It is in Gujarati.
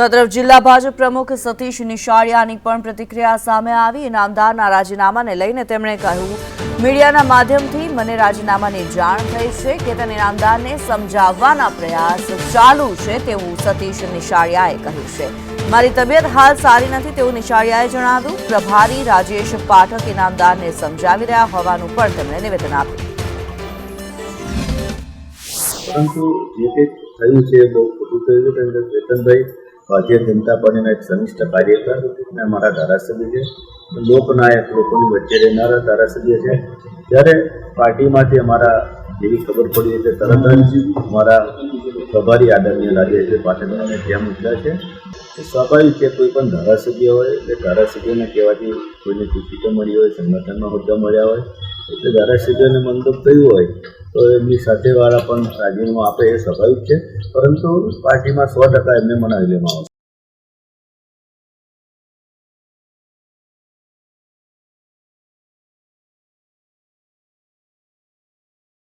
તો તરફ જિલ્લા ભાજપ પ્રમુખ સતીશ નિશાળિયાની પણ પ્રતિક્રિયા સામે આવી. ઇનામદારના રાજીનામાને લઈને તેમણે કહ્યું, મીડિયાના માધ્યમથી મને રાજીનામાની જાણ થઈ છે કે તેને ઇનામદારને સમજાવવાના પ્રયાસ ચાલુ છે, તેવું સતીશ નિશાળિયાએ કહ્યું છે. મારી તબિયત હાલ સારી નથી, તેવું નિશાળિયાએ જણાવ્યું. પ્રભારી રાજેશ પાઠક ઇનામદારને સમજાવી રહ્યા હોવાનું પણ તેમણે નિવેદન આપ્યું. પરંતુ જે કંઈક થયું છે બહુ ખોટું થયું છે કે ચેતનભાઈ ભારતીય જનતા પાર્ટીના એક સંનિષ્ઠ કાર્યકર અને અમારા ધારાસભ્ય છે. લોકનાયક લોકોની વચ્ચે રહેનારા ધારાસભ્ય છે. ત્યારે પાર્ટીમાંથી અમારા જેવી ખબર પડી એટલે તરત જ અમારા પ્રભારી આદરણીય રાજેશભાઈ પાટીલને ત્યાં મૂક્યા છે. સ્વાભાવિક છે, કોઈ પણ ધારાસભ્ય હોય એટલે ધારાસભ્યને કહેવાથી કોઈને ટિકિટો મળી હોય, સંગઠનમાં હોદ્દા મળ્યા હોય, એટલે ધારાસભ્યને મંતવ્ય થયું હોય તો એમની સાથેવાળા પણ રાજીનામું આપે એ સ્વાભાવિક છે. પરંતુ પાર્ટીમાં સો ટકા એમને મનાવી લેવામાં આવશે.